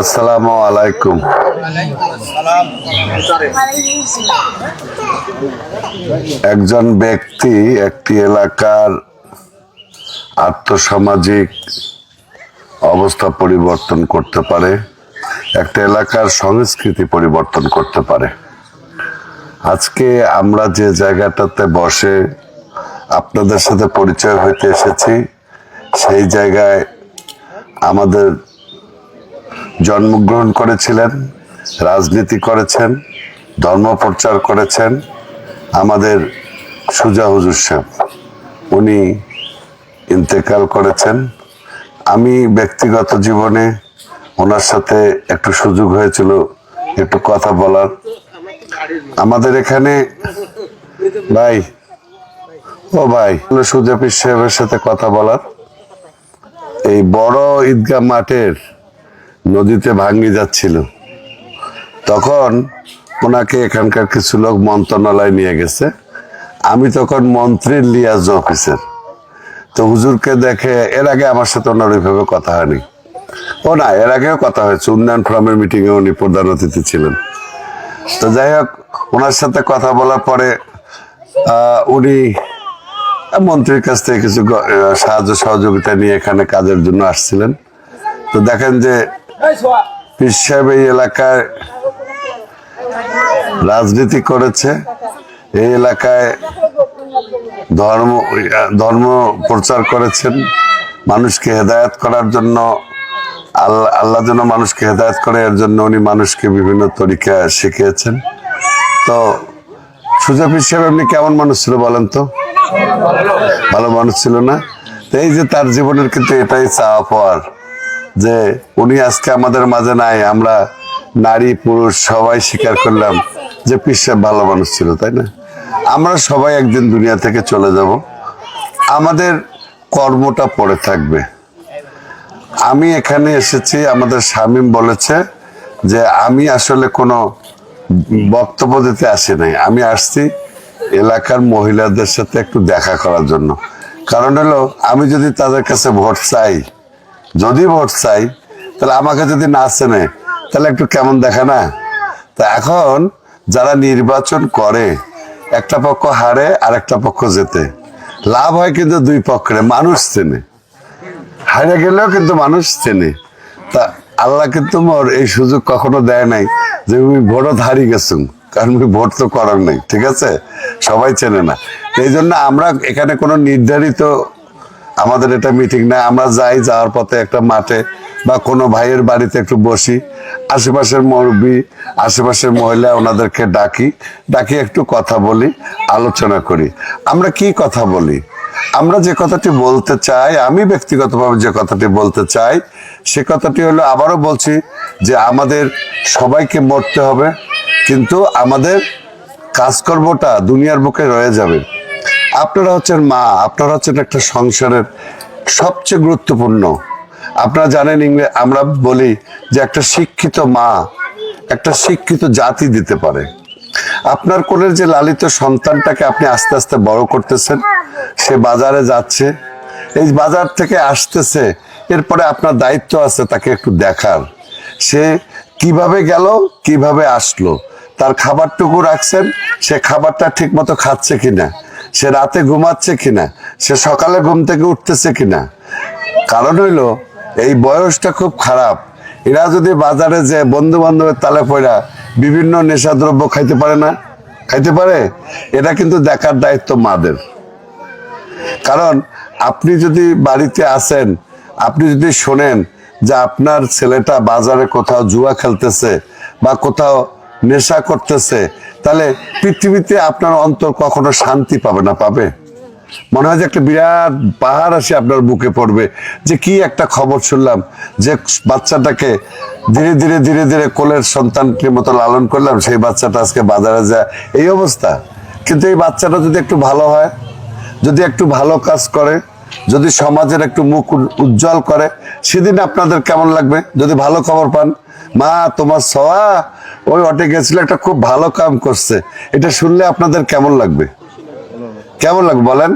আসসালামু আলাইকুম। একজন ব্যক্তি একটি এলাকার আর্থসামাজিক অবস্থা পরিবর্তন করতে পারে, একটা এলাকার সংস্কৃতি পরিবর্তন করতে পারে। আজকে আমরা যে জায়গাটাতে বসে আপনাদের সাথে পরিচয় হইতে এসেছি, সেই জায়গায় আমাদের জন্মগ্রহণ করেছিলেন, রাজনীতি করেছেন, ধর্ম প্রচার করেছেন আমাদের সুজা হুজুর সাহেব। উনি ইন্তেকাল করেছেন। আমি ব্যক্তিগত জীবনে ওনার সাথে একটু সুযোগ হয়েছিল একটু কথা বলার। আমাদের এখানে ভাই, ও ভাই, সুজা পীর সাহেবের সাথে কথা বলার। এই বড় ঈদগাহ মাঠের নদীতে ভাঙ্গি যাচ্ছিল। তখন ওনাকে এখানকার কিছু লোক মন্ত্রণালয় নিয়ে গেছে। আমি তখন মন্ত্রীর লিয়াজ অফিসের। তো হুজুরকে দেখে এর আগে আমার সাথে ওনার ওইভাবে কথা হয়নি। ও না, এর আগেও কথা হয়েছে, উন্নয়ন ফোরামের মিটিং এ উনি প্রধান অতিথি ছিলেন। তো যাই হোক, ওনার সাথে কথা বলার পরে উনি মন্ত্রীর কাছ থেকে কিছু সাহায্য সহযোগিতা নিয়ে এখানে কাজের জন্য আসছিলেন। তো দেখেন যে পীর এই এলাকায় রাজনীতি করেছে। এই এলাকায় ধর্ম ধর্ম প্রচার করেছেন। মানুষকে হেদায়ত করার জন্য আল্লাহ আল্লাহ যেন মানুষকে হেদায়ত করে, এর জন্য উনি মানুষকে বিভিন্ন তরিকা শিখিয়েছেন। তো সুজা পীর সাহেব এমনি কেমন মানুষ ছিল বলেন তো? ভালো মানুষ ছিল না। এই যে তার জীবনের কিন্তু এটাই চাওয়া পাওয়ার যে উনি আজকে আমাদের মাঝে নাই, আমরা নারী, পুরুষ সবাই স্বীকার করলাম যে পীর ভালো মানুষ ছিল, তাই না? আমরা সবাই একদিন দুনিয়া থেকে চলে যাব। আমাদের কর্মটা পড়ে থাকবে। আমি এখানে এসেছি, আমাদের শামীম বলেছে যে আমি আসলে কোনো বক্তব্য দিতে আসি নাই। আমি আসছি এলাকার মহিলাদের সাথে একটু দেখা করার জন্য। কারণ হলো, আমি যদি তাদের কাছে ভোট চাই, যদি ভোট চাই, তাহলে আমাকে যদি না চেনে, তাহলে একটু কেমন দেখে না? তা এখন যারা নির্বাচন করে, একটা পক্ষ হারে আর একটা পক্ষ যেতে লাভ হয় কিন্তু দুই পক্ষে মানুষ চেনে। হারে গেলেও কিন্তু মানুষ চেনে। তা আল্লাহ কিন্তু মোর এই সুযোগ কখনো দেয় নাই যে, তুমি ভোটত হারিয়ে গেছুম কারণ ভোট তো করার নেই, ঠিক আছে? সবাই চেনে না। এই জন্য আমরা এখানে কোনো নির্ধারিত আমাদের এটা মিটিং না আমরা যাই, যাওয়ার পথে একটা মাঠে বা কোনো ভাইয়ের বাড়িতে একটু বসি। আশেপাশের মুরব্বী, আশেপাশের মহিলা ওনাদেরকে ডাকি ডাকি একটু কথা বলি, আলোচনা করি। আমরা কি কথা বলি? আমরা যে কথাটি বলতে চাই, আমি ব্যক্তিগতভাবে যে কথাটি বলতে চাই, সে কথাটি হলো আবারও বলছি যে আমাদের সবাইকে মরতে হবে, কিন্তু আমাদের কাজকর্মটা দুনিয়ার বুকে রয়ে যাবে। আপনারা হচ্ছেন মা, আপনারা হচ্ছেন একটা সংসারের সবচেয়ে গুরুত্বপূর্ণ। আপনারা জানেন ইংরেজ আমরা বলি যে একটা শিক্ষিত মা একটা শিক্ষিত জাতি দিতে পারে। আপনার কোলের যে লালিত সন্তানটাকে আপনি আস্তে আস্তে বড় করতেছেন, সে বাজারে যাচ্ছে। এই বাজার থেকে আসতেছে, এরপরে আপনার দায়িত্ব আছে তাকে একটু দেখার। সে কীভাবে গেল, কীভাবে আসলো, তার খাবারটুকু রাখছেন, সে খাবারটা ঠিক মতো খাচ্ছে কিনা, সে রাতে ঘুমাচ্ছে কিনা, সে সকালে ঘুম থেকে উঠতেছে কিনা। কারণ হইল, এই বয়সটা খুব খারাপ। এরা যদি বাজারে যে বন্ধু বান্ধবের তালে পড়া বিভিন্ন নেশাদ্রব্য খাইতে পারে না। খাইতে পারে? এটা কিন্তু দেখার দায়িত্ব মাদের। কারণ আপনি যদি বাড়িতে আসেন আপনি যদি শোনেন যে আপনার ছেলেটা বাজারে কোথাও জুয়া খেলতেছে বা কোথাও নেশা করতেছে, তাহলে পৃথিবীতে আপনার অন্তর কখনো শান্তি পাবে না, পাবে? মনে হয় যে একটা বিরাট পাহাড় আসে আপনার বুকে পড়বে। যে কি একটা খবর শুনলাম যে বাচ্চাটাকে ধীরে ধীরে ধীরে ধীরে কোলের সন্তানকে মতো লালন করলাম, সেই বাচ্চাটা আজকে বাজারে যায়। এই অবস্থা। কিন্তু এই বাচ্চাটা যদি একটু ভালো হয়, যদি একটু ভালো কাজ করে, যদি সমাজের একটু মুখ উজ্জ্বল করে, সেদিন আপনাদের কেমন লাগবে? যদি ভালো খবর পান। মা, তোমার সওয়া, ওই অটে গেছিল, একটা খুব ভালো কাম করছে। এটা শুনলে আপনাদের কেমন লাগবে? কেমন লাগবে বলেন?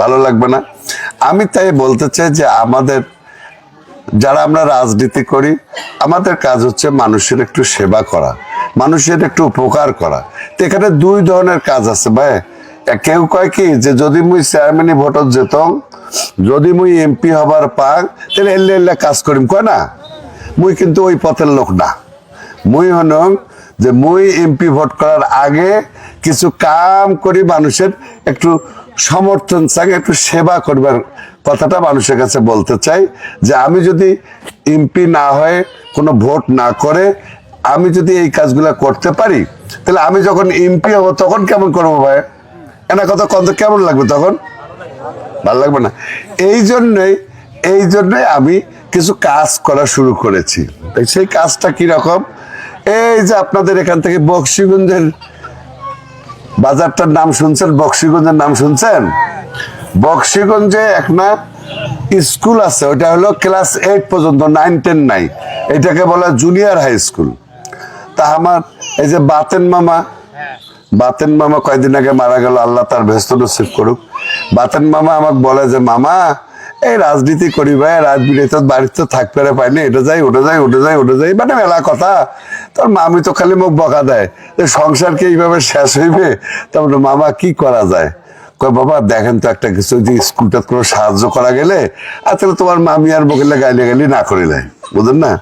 ভালো লাগবে না। আমি তাই বলতে চাই যে আমাদের, যারা আমরা রাজনীতি করি, আমাদের কাজ হচ্ছে মানুষের একটু সেবা করা, মানুষের একটু উপকার করা। তো এখানে দুই ধরনের কাজ আছে ভাই। কেউ কয় কি যে যদি মুই চেয়ারম্যানই ভোটত যেতম যদি মুই এমপি হবার পাক, তাহলে এল্লে এল্লে কাজ করিম। কয় না? মুই কিন্তু ওই পথের লোক না। মুই হনং যে মুই এমপি ভোট করার আগে কিছু কাম করি মানুষের একটু সমর্থন চাই, একটু সেবা করবার কথাটা মানুষের কাছে বলতে চাই যে আমি যদি এমপি না হয়ে কোনো ভোট না করে আমি যদি এই কাজগুলো করতে পারি, তাহলে আমি যখন এমপি হব তখন কেমন করব ভাই? এনা কথা কত কেমন লাগবে তখন? ভালো লাগবে না। এই জন্যই এই জন্যই আমি কিছু কাজ করা শুরু করেছি। সেই কাজটা কি রকম এই যে আপনাদের এখান থেকে বক্সিগঞ্জের বাজারটার নাম শুনছেন? বক্সিগঞ্জের নাম শুনছেন? বক্সিগঞ্জে এক না, স্কুল আছে, ওটা হলো ক্লাস এইট পর্যন্ত, নাইন টেন নাই। এটাকে বলা জুনিয়র হাই স্কুল। তা আমার এই যে বাতেন মামা বাতেন মামা কয়দিন আগে মারা গেল, আল্লাহ তার ব্যস্ত নসিব করুক। বাতেন মামা আমাকে বলে যে, মামা এই রাজনীতি করি ভাই, রাজনীতি বাড়িতে থাকতে পারে, পাইনি, এটা যাই, ওটা যাই ওটা যাই ওটা যাই মানে মেলা কথা। তোর মামি তো খালি মুখ বকা দেয়, যে সংসার কি এইভাবে শেষ হইবে? তারপরে মামা, কি করা যায়? কয়, বাবা, দেখেন তো একটা কিছু যে স্কুলটা কোনো সাহায্য করা গেলে, আর তাহলে তোমার মামি আর বকেলে গাইলে গাইলি না করিলে বুঝলেন না?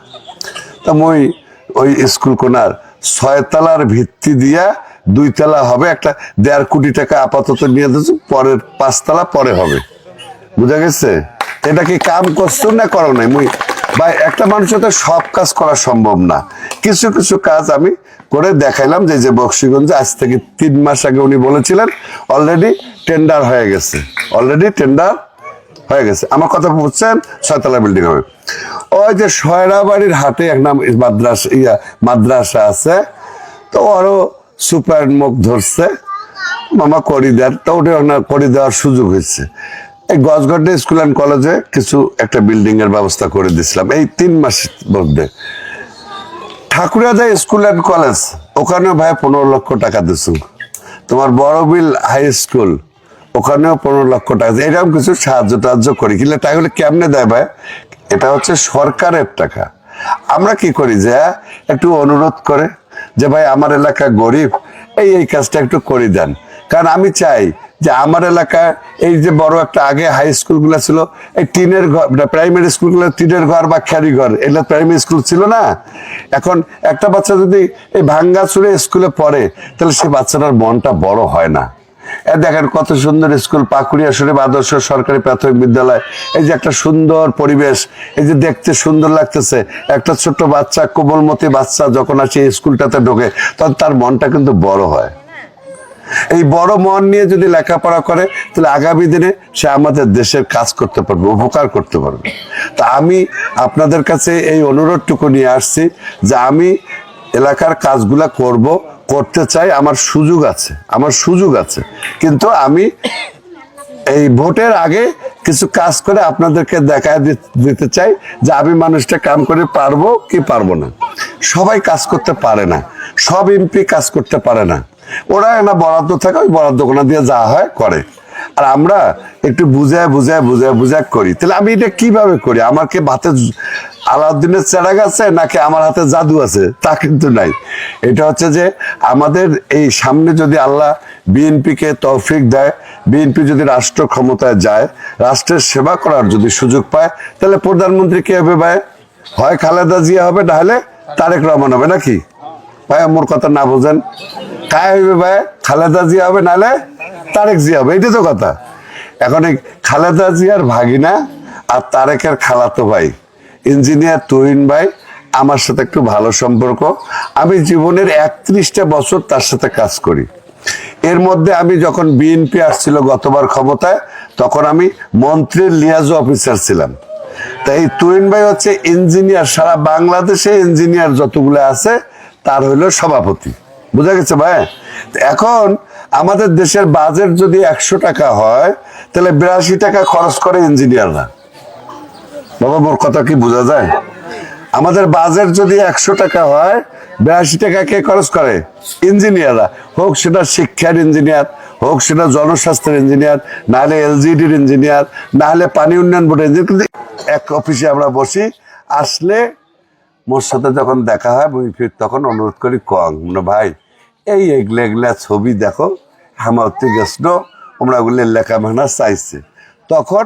তা মই ওই স্কুল কোনার ছয়তলার ভিত্তি দিয়া দুই তলা হবে, একটা দেড় কোটি টাকা আপাতত নিয়ে দিচ্ছি পরের পাঁচতলা পরে হবে। বুঝা গেছে? এটা কি কাম করছ না করো নাই? মুই ভাই, একটা মানুষের তো সব কাজ করা সম্ভব না। কিছু কিছু কাজ আমি করে দেখাইলাম যে যে বক্সিগঞ্জে আজ থেকে তিন মাস আগে উনি বলেছিলেন অলরেডি টেন্ডার হয়ে গেছে। অলরেডি টেন্ডার হয়ে গেছে। আমার কথা বুঝছেন? ছয়তলা বিল্ডিং হবে। ওই যে সয়রাবাড়ির হাতে এক নাম মাদ্রাসা ইয়া, মাদ্রাসা আছে। তো ওরও সুপার মুখ ধরছে। মামা করি দেন তো ওটা করি দেওয়ার সুযোগ হয়েছে। গজগড্ডে স্কুল অ্যান্ড কলেজে কিছু একটা বিল্ডিং এর ব্যবস্থা করে দিছিলাম এই তিন মাসের মধ্যে। ঠাকুরাদা স্কুল অ্যান্ড কলেজ, ওখানেও ভাই পনেরো লক্ষ টাকা দিছু তোমার বড়বিল হাই স্কুল ওখানেও পনেরো লক্ষ টাকা এরকম কিছু সাহায্য টাহায্য করি। কিন্তু তাহলে কেমনে দেয় ভাই? এটা হচ্ছে সরকারের টাকা। আমরা কি করি যে, একটু অনুরোধ করে যে, ভাই, আমার এলাকা গরিব, এই এই কাজটা একটু করে দেন। কারণ আমি চাই যে আমার এলাকায় এই যে বড় একটা আগে হাই স্কুলগুলো ছিল, এই টিনের ঘর প্রাইমারি স্কুলগুলো টিনের ঘর বা খ্যারি ঘর এগুলো প্রাইমারি স্কুল ছিল না। এখন একটা বাচ্চা যদি এই ভাঙ্গা চুরে স্কুলে পড়ে, তাহলে সে বাচ্চাটার মনটা বড় হয় না। দেখেন কত সুন্দর স্কুল পাকুড়িয়া শরীফ আদর্শ সরকারি প্রাথমিক বিদ্যালয়। এই যে একটা সুন্দর পরিবেশ, এই যে দেখতে সুন্দর লাগতেছে। একটা ছোট্ট বাচ্চা, কোমলমতি বাচ্চা যখন আসে স্কুলটাতে ঢোকে, তখন তার মনটা কিন্তু বড় হয়। এই বড় মন নিয়ে যদি লেখাপড়া করে, তাহলে আগামী দিনে সে আমাদের দেশের কাজ করতে পারবে, উপকার করতে পারবে। তা আমি আপনাদের কাছে এই অনুরোধটুকু নিয়ে আসছি যে আমি এলাকার কাজগুলা করব, করতে চাই, আমার সুযোগ আছে, আমার সুযোগ আছে। কিন্তু আমি এই ভোটের আগে কিছু কাজ করে আপনাদেরকে দেখা দিতে চাই যে আমি মানুষটা কাম করে পারব কি পারব না। সবাই কাজ করতে পারে না, সব এমপি কাজ করতে পারে না। ওরা না বরাদ্দ থাকে, ওই বরাদ্দ কোনা দিয়ে যা হয় করে। আর আমরা একটু বুঝায় বুঝায় বুঝায় বুঝায় করি। তাহলে আমি এটা কীভাবে করি? আমাকে ভাতে আলাউদ্দিনের চেরাগ আছে, নাকি আমার হাতে জাদু আছে? তা কিন্তু নাই। এটা হচ্ছে যে আমাদের এই সামনে যদি আল্লাহ বিএনপিকে তৌফিক দেয়, বিএনপি যদি রাষ্ট্র ক্ষমতায় যায়, রাষ্ট্রের সেবা করার যদি সুযোগ পায়, তাহলে প্রধানমন্ত্রী কে হবে ভাই? হয় খালেদা জিয়া হবে নাহলে তারেক রহমান হবে, নাকি? ভাই মোর কথা না বোঝেন। কায় হইবে ভাই, খালেদা জিয়া হবে নাহলে তারেক জিয়া হবে, এটাই তো কথা। এখন এই খালেদা জিয়ার ভাগিনা আর তারেকের খালাতো ভাই। ইঞ্জিনিয়ার তুহিন ভাই, আমার সাথে একটু ভালো সম্পর্ক। আমি জীবনের একত্রিশটা বছর তার সাথে কাজ করি। এর মধ্যে আমি যখন বিএনপি আসছিল গতবার ক্ষমতায়, তখন আমি মন্ত্রীর লিয়াজ অফিসার ছিলাম। তাই এই তুহিন ভাই হচ্ছে ইঞ্জিনিয়ার, সারা বাংলাদেশে ইঞ্জিনিয়ার যতগুলো আছে, তার হইল সভাপতি। বুঝা গেছে ভাই? এখন আমাদের দেশের বাজেট যদি একশো টাকা হয়, তাহলে বিরাশি টাকা খরচ করে ইঞ্জিনিয়াররা বাবা, মোর কথা কি বোঝা যায়? আমাদের বাজেট যদি একশো টাকা হয়, বিরাশি টাকা কে খরচ করে? ইঞ্জিনিয়াররা হোক সেটা শিক্ষার ইঞ্জিনিয়ার হোক সেটা জনস্বাস্থ্যের ইঞ্জিনিয়ার না হলে এলজিডির ইঞ্জিনিয়ার না হলে পানি উন্নয়ন বোর্ডের ইঞ্জিনিয়ার কিন্তু এক অফিসে আমরা বসি, আসলে মোর সাথে যখন দেখা হয় তখন অনুরোধ করি, কং। ভাই এই এগুলা এগুলা ছবি দেখো হামাতে গেছিল, আমরা ওগুলো লেখা মেহনা চাইছে। তখন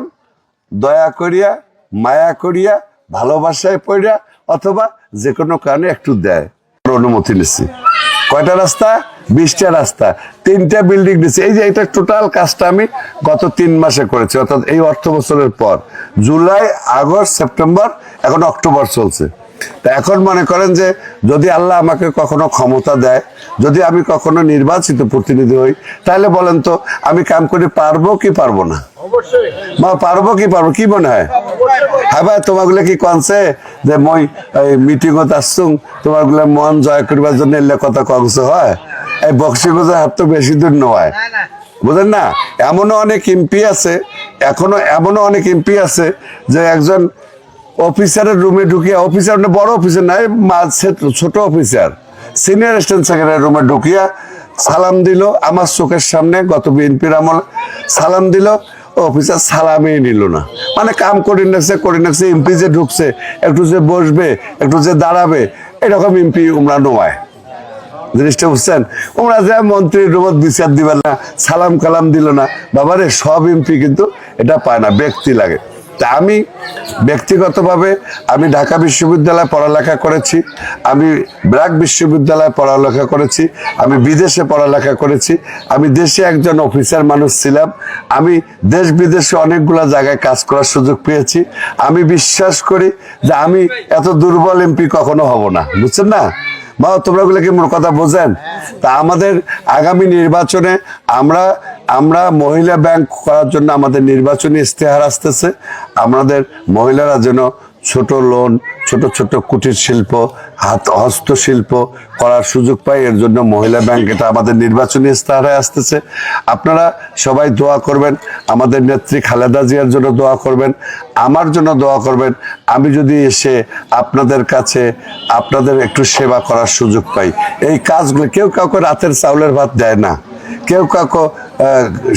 দয়া করিয়া, মায়া করিয়া, ভালোবাসায় পড়িয়া, অথবা যে কোনো কারণে একটু দেয়। অনুমতি নিচ্ছি কয়টা রাস্তা? বিশটা রাস্তা। তিনটা বিল্ডিং দিচ্ছি এই যে এটা টোটাল কাজটা আমি গত তিন মাসে করেছি, অর্থাৎ এই অর্থ বছরের পর। জুলাই, আগস্ট, সেপ্টেম্বর, এখন অক্টোবর চলছে। তা এখন মনে করেন যে যদি আল্লাহ আমাকে কখনো ক্ষমতা দেয় যদি আমি কখনো নির্বাচিত প্রতিনিধি হই তাহলে বলেন তো আমি কাম করে পারব কি পারব না? মা পারব কি পারব? কি মনে হয়? হ্যাঁ ভাই তোমাগুলো কি কনছে? যে মই মিটিংত আসছুং তোমারগুলো মন জয় করবার জন্য এলে কথা কংস হয়? এই বক্সি গোজা হাত তো বেশি দূর নয়। বুঝলেন না? এমনও অনেক এমপি আছে এখনও এমনও অনেক এমপি আছে যে একজন অফিসারের রুমে ঢুকিয়া অফিসার বড় অফিসার নাই মাঝে ছোট অফিসার। সিনিয়র অ্যাসিস্ট্যান্ট সেক্রেটারি রুমে ঢুকিয়া সালাম দিল, আমার চোখের সামনে গত বিএনপির আমল, সালাম দিল, অফিসার সালামই নিল না। মানে কাম করে নাকছে করে নাকছে এমপি যে ঢুকছে, একটু যে বসবে, একটু যে দাঁড়াবে, এরকম এমপি ওমরা নোয়ায়। জিনিসটা বুঝছেন? ওমরা যে মন্ত্রীর রুমত বিচার দিবেন না, সালাম কালাম দিল না, বাবারে, সব এমপি কিন্তু এটা পায় না, ব্যক্তি লাগে। তা আমি ব্যক্তিগতভাবে আমি ঢাকা বিশ্ববিদ্যালয়ে পড়ালেখা করেছি, আমি ব্র্যাক বিশ্ববিদ্যালয়ে পড়ালেখা করেছি, আমি বিদেশে পড়ালেখা করেছি, আমি দেশে একজন অফিসার মানুষ ছিলাম, আমি দেশ বিদেশে অনেকগুলো জায়গায় কাজ করার সুযোগ পেয়েছি। আমি বিশ্বাস করি যে আমি এত দুর্বল এমপি কখনো হব না, বুঝছেন না? বা তোমরা কি মোর কথা বোঝেন? তা আমাদের আগামী নির্বাচনে আমরা আমরা মহিলা ব্যাংক করার জন্য আমাদের নির্বাচনী ইস্তেহার আসতেছে। আমাদের মহিলারা যেন ছোট লোন, ছোট ছোট কুটির শিল্প, হাত, হস্তশিল্প করার সুযোগ পায়, এর জন্য মহিলা ব্যাংক এটা আমাদের নির্বাচনী ইস্তেহারে আসতেছে। আপনারা সবাই দোয়া করবেন, আমাদের নেত্রী খালেদা জিয়ার জন্য দোয়া করবেন, আমার জন্য দোয়া করবেন, আমি যদি এসে আপনাদের কাছে আপনাদের একটু সেবা করার সুযোগ পাই। এই কাজগুলো কেউ কাউকে রাতের চাউলের ভাত দেয় না। কেউ কাউকে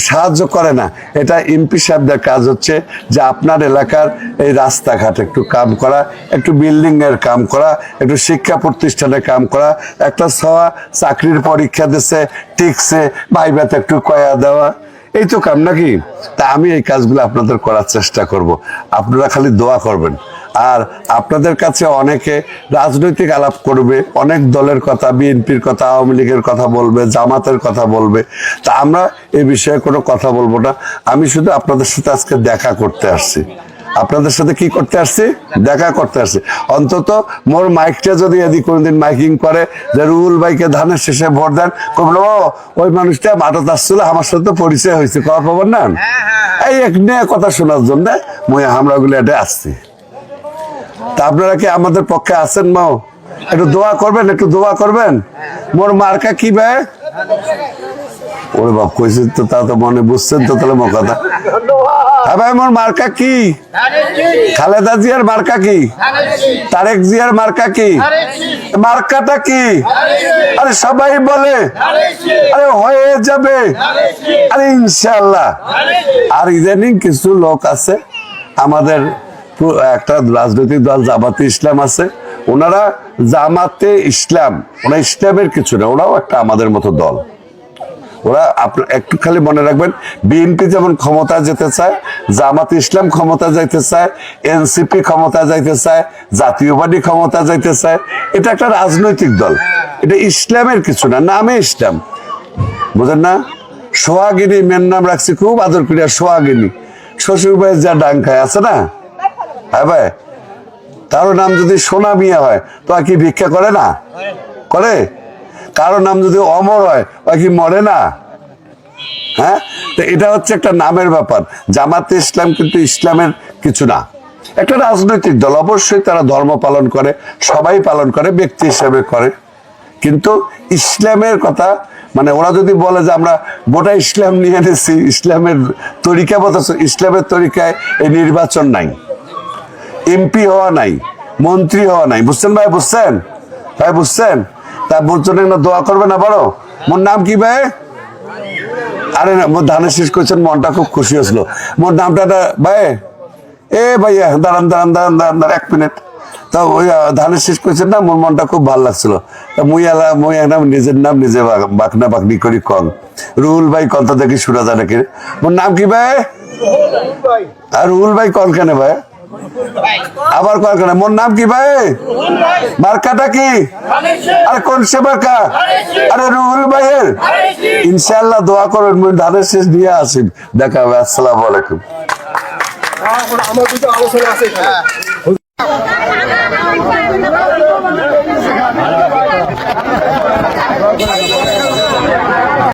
সাহায্য করে না। এটা এমপি সাহেবদের কাজ হচ্ছে যে আপনার এলাকার এই রাস্তাঘাট একটু কাম করা, একটু বিল্ডিং এর কাম করা, একটু শিক্ষা প্রতিষ্ঠানে কাম করা। একটা সওয়া চাকরির পরীক্ষা দিচ্ছে টিকছে ভাইবাতে একটু কয়া দেওয়া। এই তো কাম নাকি? তা আমি এই কাজগুলো আপনাদের করার চেষ্টা করব। আপনারা খালি দোয়া করবেন। আর আপনাদের কাছে অনেকে রাজনৈতিক আলাপ করবে অনেক দলের কথা বিএনপির কথা আওয়ামী লীগের কথা বলবে জামাতের কথা বলবে। তা আমরা এই বিষয়ে কোনো কথা বলব না। আমি শুধু আপনাদের সাথে আজকে দেখা করতে আসছি। আপনাদের সাথে কি করতে আসছি? দেখা করতে আসছি। অন্তত মোর মাইকটা যদি এদিক কোনোদিন মাইকিং করে যে রুল ভাইকে ধানের শেষে ভোট দেন কবলো ওই মানুষটা মাঠত আসছিল আমার সাথে পরিচয় হয়েছে কবার পাবেন না? এই এক নিয়ে কথা শোনার জন্য মই আমরা এটা আসছি। তা আপনারা কি আমাদের পক্ষে আছেন মাও? একটু দোয়া করবেন একটু দোয়া করবেন? মোর মার্কা কি ভাই ওরে বাপ কইছে তো তা তো মনে বুঝছেন তো তাহলে মোর হ্যাঁ ভাই মোর মার্কা কি? খালেদা জিয়ার মার্কা কি? তারেক জিয়ার মার্কা কি? মার্কাটা কি? আরে সবাই বলে। আরে হয়ে যাবে। আরে ইনশাল্লাহ আর ইদানিং কিছু লোক আছে আমাদের একটা রাজনৈতিক দল জামাতে ইসলাম আছে। ওনারা জামাতে ইসলাম, ওরা ইসলামের কিছু না, ওরাও একটা আমাদের মতো দল। ওরা আপনার একটু খালি মনে রাখবেন, বিএনপি যেমন ক্ষমতা যেতে চায়, জামাত ইসলাম ক্ষমতা যাইতে চায়, এনসিপি ক্ষমতা যাইতে চায় জাতীয়বাদী ক্ষমতা যাইতে চায়, এটা একটা রাজনৈতিক দল। এটা ইসলামের কিছু না, নামে ইসলাম। বুঝেন না? সোহাগিনী, মেয়ের নাম রাখছি, খুব আদর করিয়া সোহাগিনী। শ্বশুর ভাইয়ের যা ডাং খায় আছে না? হ্যাঁ ভাই? কারও নাম যদি সোনা মিয়া হয়, তো আর কি ভিক্ষা করে না? করে? কারও নাম যদি অমর হয়, ও কি মরে না? হ্যাঁ? তো এটা হচ্ছে একটা নামের ব্যাপার। জামাতে ইসলাম কিন্তু ইসলামের কিছু না। একটা রাজনৈতিক দল, অবশ্যই তারা ধর্ম পালন করে, সবাই পালন করে, ব্যক্তি হিসেবে করে। কিন্তু ইসলামের কথা মানে ওরা যদি বলে যে আমরা গোটা ইসলাম নিয়ে এনেছি, ইসলামের তরিকা মতো ইসলামের তরিকায় এই নির্বাচন নাই। এমপি হওয়া নাই মন্ত্রী হওয়া নাই। বুঝছেন ভাই বুঝছেন? ভাই বুঝছেন? তা জন্য একটা দোয়া করবে না বলো মোর নাম কি ভাই? আরে না মোর ধানের শেষ করছেন মনটা খুব খুশি হয়েছিল। মোর নামটা ভাই? এ ভাইয়া দাঁড়ান দাঁড়ান দাঁড়ান দাঁড়ান দাঁড়ান, এক মিনিট। তা ওই ধানের শেষ করছেন না মোর মনটা খুব ভালো লাগছিল। তা মুই এলা মুই নাম নিজের নাম নিজে বাক- বাকনা বাকনি করি কন। রুহুল ভাই কত দেখি শুরা যায় নাকি? মোর নাম কি ভাই। আর রুহুল ভাই কন কেন ভাই? আবার কয়েকটা কেন? মোর নাম কি ভাই? মার্কাটা কি? আরে কোন সে মার্কা আরে রুহুল ভাইয়ের? ইনশাল্লাহ দোয়া করেন মুই ধানের শেষ নিয়ে আসি দেখা হবে আসসালামু আলাইকুম। আমার দুটো আলোচনা আছে এখানে।